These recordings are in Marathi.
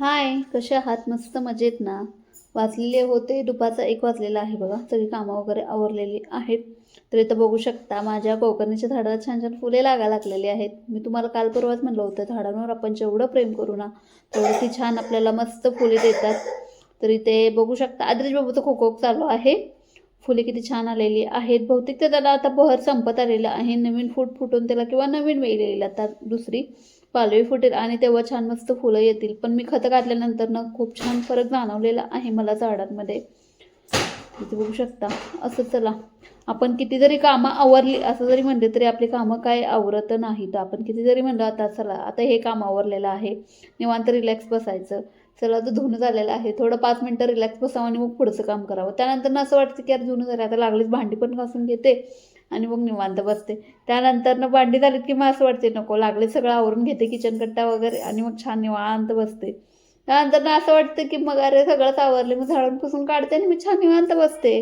हाय कसे आहात? मस्त मजेत ना? वाचलेले होते दुपारचा एक वाजलेला आहे बघा. सगळी कामं वगैरे आवरलेली आहेत. तर इथं बघू शकता माझ्या कोकणीच्या झाडाला छान छान फुले लागायला लागलेली आहेत. मी तुम्हाला काल परवाच म्हणलं होतं झाडांवर आपण जेवढं प्रेम करू ना तेवढं ती छान आपल्याला मस्त फुले देतात. तर इथे बघू शकता आद्रेश बाबूचं खो चालू आहे. फुले किती छान आलेली आहेत. बहुतेक तर त्याला आता बहर संपत आलेलं आहे. नवीन फूट फुटून त्याला किंवा नवीन वेळ येईल आता दुसरी. पालवी फुटेल आणि तेव्हा छान मस्त फुलं येतील. पण मी खतं घातल्यानंतर ना खूप छान फरक जाणवलेला आहे मला झाडांमध्ये. तिथे बघू शकता. असं चला. आपण किती जरी कामं आवरली असं जरी म्हणले तरी आपली कामं काय आवरत तर आपण किती जरी म्हणलं आता चला आता हे काम आवरलेलं आहे. निवांत रिलॅक्स बसायचं. चला तर धुणं झालेलं आहे. थोडं पाच मिनटं रिलॅक्स बसावं आणि मग पुढचं काम करावं. त्यानंतर असं वाटतं की यार धुणं झालं आता लागलीच भांडी पण घासून घेते. आणि मग निवांत बसते. त्यानंतरनं भांडी झालीत की मग असं वाटते नको लागले सगळं आवरून घेते किचन कट्टा वगैरे आणि मग छान निवांत बसते. त्यानंतरनं असं वाटतं की मग अरे सगळंच आवरले मग झाडून पुसून काढते आणि मी छान निवांत बसते.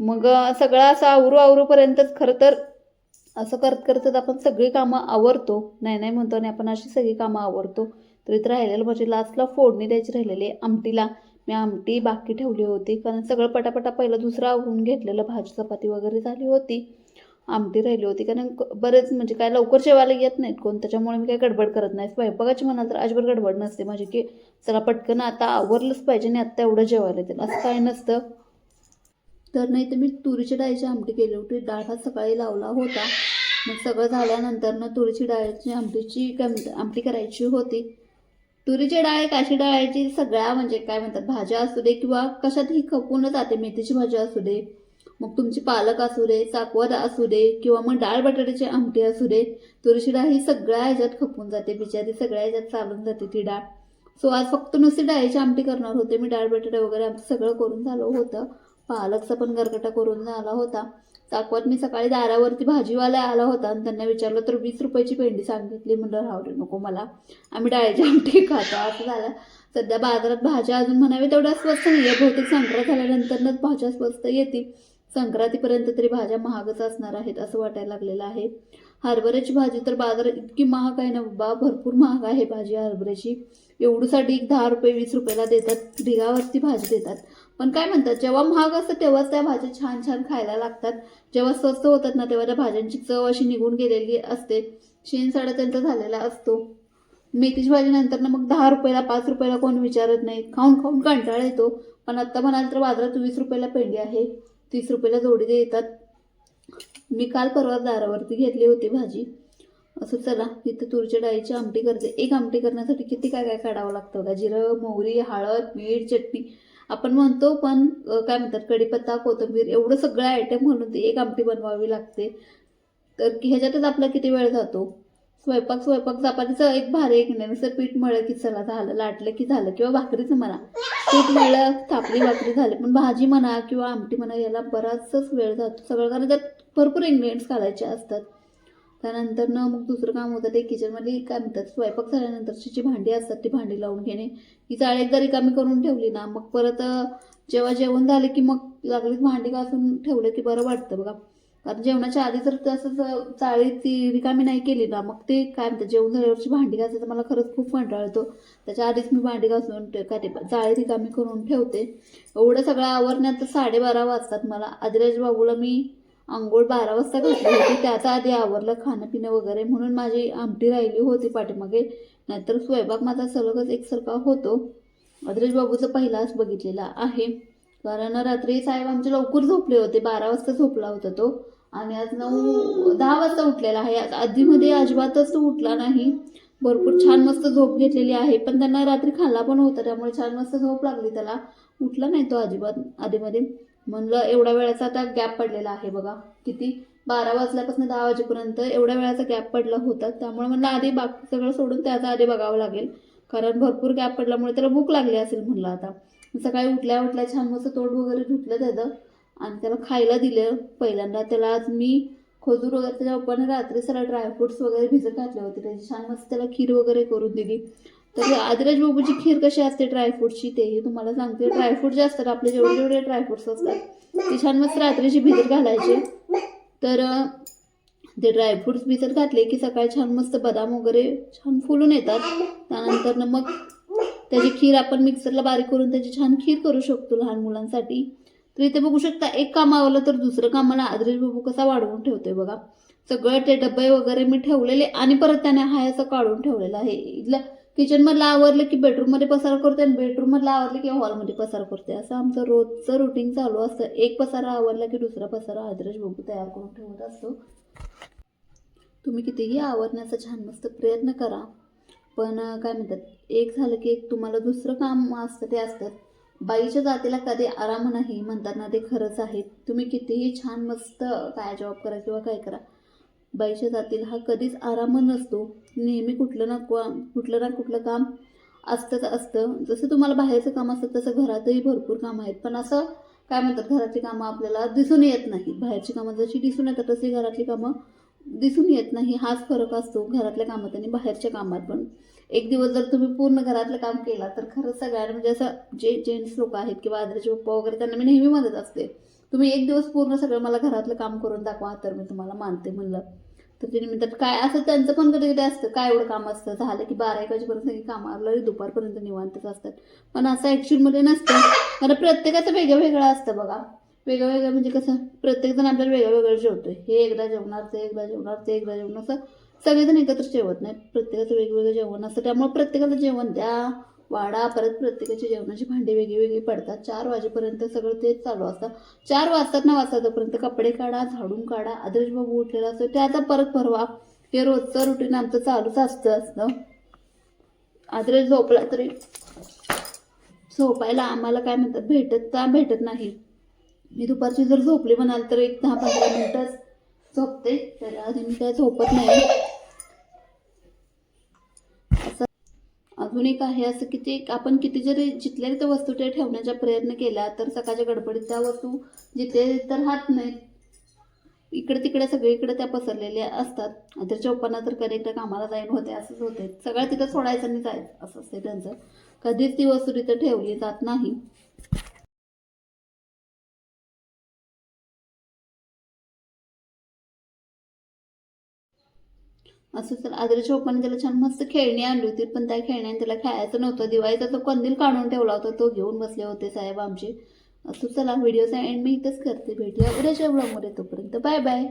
मग सगळं असं आवरू आवरूपर्यंतच खरं तर असं करत करतच आपण सगळी कामं आवरतो. नाही नाही म्हणतो आणि आपण अशी सगळी कामं आवरतो. तर इथं राहिलेलं म्हणजे लास्टला फोडणी द्यायची राहिलेली आहे आमटीला. मी आमटी बाकी ठेवली होती कारण सगळं पटापटा पहिलं दुसरं आवरून घेतलेलं भाजी चपाती वगैरे झाली होती. आमटी राहिली होती. कारण बरेच म्हणजे काय लवकर जेवायला येत नाहीत कोण. त्याच्यामुळे मी काय गडबड करत नाही. स्वयंपाकाची म्हणाल तर अजिबात गडबड नसते. माझी की चला पटकन आता आवरलंच पाहिजे आणि आत्ता एवढं जेवायला येतील असं काय नसतं. तर नाही तर मी तुरीच्या डाळीची आमटी केली होती. डाळ हा सकाळी लावला होता. मग सगळं झाल्यानंतर ना तुरीची डाळीची आमटीची काय आमटी करायची होती. तुरीची डाळ काशी डाळाची सगळ्या म्हणजे काय म्हणतात भाज्या असू दे किंवा कशातही खपून जाते मेथीची भाजी असू दे मग तुमची पालक असू दे चाकवद असू दे किंवा मग डाळ बटाट्याची आमटी असू दे तुरीची डाळ ही सगळ्या ह्याच्यात खपून जाते बिचारी सगळ्या ह्याच्यात चालून जाते ती डाळ. सो आज फक्त नुसती डाळीची आमटी करणार होते. मी डाळ बटाटे वगैरे आमचं सगळं करून झालं होतं. पालकचा पण गरगटा करून झाला होता. चाकवत मी सकाळी दारावरती भाजीवाला आला होता आणि त्यांना विचारलं तर वीस रुपयाची पेंडी सांगितली. म्हणलं राहू नको मला. आम्ही डाळीची आमटी खातो. असं झालं. सध्या बाजारात भाज्या अजून म्हणावे तेवढ्या स्वस्त नाही आहे बहुतेक संक्रांत झाल्यानंतरच भाज्या स्वस्त येतील. संक्रांतीपर्यंत तरी भाज्या महागच असणार आहेत असं वाटायला लागलेलं आहे. हरभऱ्याची भाजी तर बाजारात इतकी महाग आहे ना बाबा भरपूर महाग आहे भाजी हरभऱ्याची. एवढूसाठी एक दहा रुपये वीस रुपयाला देतात ढिगावरती भाजी देतात. पण काय म्हणतात जेव्हा महाग असतं तेव्हाच त्या भाज्या छान छान खायला लागतात. जेव्हा स्वस्त होतात ना तेव्हा त्या भाज्यांची चव अशी निघून गेलेली असते. शेणसाडा त्यांचा झालेला असतो. मेथीची भाजी नंतर ना मग दहा रुपयाला पाच रुपयाला कोण विचारत नाही खाऊन खाऊन कंटाळा येतो. पण आत्ता म्हणाल तर बाजारात वीस रुपयाला पेंडी आहे. तीस रुपयाला जोडी देतात मी काल परवा दारावरती घेतली होती भाजी. असं चला इथं तुरीच्या डाळीची आमटी करते. एक आमटी करण्यासाठी किती काय काय काढावं लागतं का जिरं मोहरी हळद मीठ चटणी. आपण म्हणतो पण काय म्हणतात कढीपत्ता कोथिंबीर एवढं सगळं आयटम म्हणून ती एक आमटी बनवावी लागते. तर ह्याच्यातच आपला किती वेळ जातो? स्वयंपाक स्वयंपाक चपातीचं एक भारी एक नाही नुसतं पीठ मळलं की चला झालं लाटलं की झालं किंवा भाकरीचं म्हणा. पीठ मळलं थापली भाकरी झाली पण भाजी म्हणा किंवा आमटी म्हणा याला बराचसाच वेळ जातो. सगळं कारण त्यात भरपूर इन्ग्रेडियंट्स घालायचे असतात. त्यानंतर न मग दुसरं काम होतं ते किचनमध्ये काय म्हणतात स्वयंपाक झाल्यानंतरची जी भांडी असतात ती भांडी लावून घेणे. ही चाळी एकदा रिकामी करून ठेवली ना मग परत जेव्हा जेवण झालं की मग लागलीच भांडी घासून ठेवलं की बरं वाटतं बघा. कारण जेवणाच्या आधी जर तसंच चाळी ती रिकामी नाही केली ना मग ते काय म्हणतात जेवण झाल्यावरची भांडी घासायचं मला खरंच खूप कंटाळतो. त्याच्या आधीच मी भांडी घासून काय ते चाळी रिकामी करून ठेवते. एवढं सगळं आवरण्यात साडेबारा वाजतात मला. आदिराज बाबूला मी आंघोळ बारा वाजता घातली होती. त्याचा आधी आवरलं खाणं पिणं वगैरे म्हणून माझी आमटी राहिली होती पाठीमागे. नाहीतर स्वयंपाक माझा सलगच एकसारखा होतो. अद्रेश बाबूचं पहिलाच बघितलेला आहे. कारण रात्री साहेब आमचे लवकर झोपले होते. बारा वाजता झोपला होता तो. आणि आज नऊ दहा वाजता उठलेला आहे. आज आधीमध्ये अजिबातच तो उठला नाही. भरपूर छान मस्त झोप घेतलेली आहे. पण त्यांना रात्री खाल्ला पण होता त्यामुळे छान मस्त झोप लागली त्याला. उठला नाही तो अजिबात आधीमध्ये. म्हणलं एवढ्या वेळाचा आता गॅप पडलेला आहे बघा. किती? बारा वाजल्यापासून दहा वाजेपर्यंत एवढ्या वेळाचा गॅप पडला होता. त्यामुळे म्हणलं आधी बाकी सगळं सोडून त्याचा आधी बघावं लागेल. कारण भरपूर गॅप पडल्यामुळे त्याला भूक लागली असेल म्हणलं आता. सकाळी उठल्या उठल्या छान मस्त तोंड वगैरे धुतलं त्याचं. आणि त्याला खायला दिलं. पहिल्यांदा त्याला आज मी खजूर वगैरे त्याच्या पप्पाने रात्री सगळ्या ड्रायफ्रुट्स वगैरे भिजत घातले होते त्याची छान मस्त त्याला खीर वगैरे करून दिली. तर आदिराज बाबूची खीर कशी असते ड्रायफ्रूटची तेही तुम्हाला सांगते. ड्रायफ्रूट जे असतात आपले जेवढे जेवढे ड्रायफ्रुट्स असतात ते छान मस्त रात्रीची भिजत घालायचे. तर ते ड्रायफ्रुट्स भिजत घातले की सकाळी छान मस्त बदाम वगैरे छान फुलून येतात. त्यानंतर मग त्याची खीर आपण मिक्सरला बारीक करून त्याची छान खीर करू शकतो लहान मुलांसाठी. तर इथे बघू शकता एक काम आवलं तर दुसरं कामाला आदरेश बाबू कसा वाढवून ठेवतोय बघा. सगळं ते डबे वगैरे मी ठेवलेले आणि परत त्याने हाय असं काढून ठेवलेलं आहे. इथलं किचनमधलं आवरलं की बेडरूममध्ये पसार करते आणि बेडरूममधलं आवरलं की हॉलमध्ये पसार करते असं आमचं रोजचं रुटीन चालू असतं. एक पसारा आवरला की दुसरा पसारा आदरेश बाबू तयार करून ठेवत असतो. तुम्ही कितीही आवरण्याचा छान मस्त प्रयत्न करा. पण काय म्हणतात एक झालं की एक तुम्हाला दुसरं काम असतं ते असतं. बाईच्या जातीला कधी आराम नाही म्हणतात ना ते खरंच आहे तुम्ही कितीही छान मस्त काय जॉब करा किंवा काय करा बाईच्या जातीला हा कधीच आराम नसतो. नेहमी कुठलं ना कुठलं ना कुठलं काम असतंच असतं. जसं तुम्हाला बाहेरचं काम असतं तसं घरातही भरपूर कामं आहेत. पण असं काय म्हणतात घरातली कामं आपल्याला दिसून येत नाहीत. बाहेरची कामं जशी दिसून येतात तशी घरातली कामं दिसून येत नाही. हाच फरक असतो घरातल्या कामात आणि बाहेरच्या कामात पण. एक दिवस जर तुम्ही पूर्ण घरातलं काम केला तर खरंच सगळ्यांना म्हणजे असं जे जेंट्स लोक आहेत किंवा आदरचे पप्पा वगैरे त्यांना मी नेहमी मदत असते तुम्ही एक दिवस पूर्ण सगळं मला घरातलं काम करून दाखवा तर मी तुम्हाला मानते म्हणलं. तर तिने म्हणतात काय असं त्यांचं पण कधी कधी असतं काय एवढं काम असतं? झालं की बारा एक वाजेपर्यंत सगळी कामं दुपारपर्यंत निवांतच असतात. पण असं ॲक्च्युअलमध्ये नसतं. कारण प्रत्येकाचं वेगळं वेगळं असतं बघा. वेगळं वेगळं म्हणजे कसं प्रत्येकजण आपल्याला वेगळं वेगळं जेवतोय. हे एकदा जेवणार ते एकदा जेवणार ते एकदा जेवण असं सगळेजण एकत्र जेवत नाही प्रत्येकाचं वेगवेगळं जेवण असतं. त्यामुळे प्रत्येकाला जेवण द्या वाडा परत प्रत्येकाची जेवणाची भांडी वेगळी वेगळी पडतात. चार वाजेपर्यंत सगळं तेच चालू असतं. चार वाजतात ना वाजता तोपर्यंत कपडे काढा झाडून काढा. आदर्श बाबू उठलेला असतो. त्याचा परत भरवा. हे रोजचं रुटीन आमचं चालूच असतं असतं आदर्श झोपला तरी झोपायला आम्हाला काय म्हणतात? भेटत का भेटत नाही. मी दुपारची जर झोपली म्हणाल तर एक दहा पंधरा मिनिटच झोपते तर आधी मी काय झोपत नाही. असं अजून एक आहे असं की ते आपण किती जरी जिथल्या तिथं वस्तू ते ठेवण्याचा प्रयत्न केला तर सकाळच्या गडबडीत त्या वस्तू जिथे तर हात नाहीत. इकडे तिकडे सगळीकडे त्या पसरलेल्या असतात. तर चौपन्ना तर कधी एकदा कामाला जाईन होते असंच होते. सगळं तिथं सोडायचं आणि जायचं असं असते त्यांचं. कधीच ती वस्तू तिथं ठेवली जात नाही. असं तर आदरच्या ओपन त्याला छान मस्त खेळणी आणली होती पण त्या खेळण्याने त्याला खेळायचं नव्हतं. दिवाळीचा तो कंदील काढून ठेवला होता तो घेऊन बसले होते साहेब आमचे. असं चला व्हिडिओचा एंड मी इथंच करते. भेटूया उद्याच्या ब्लॉगमध्ये तोपर्यंत बाय बाय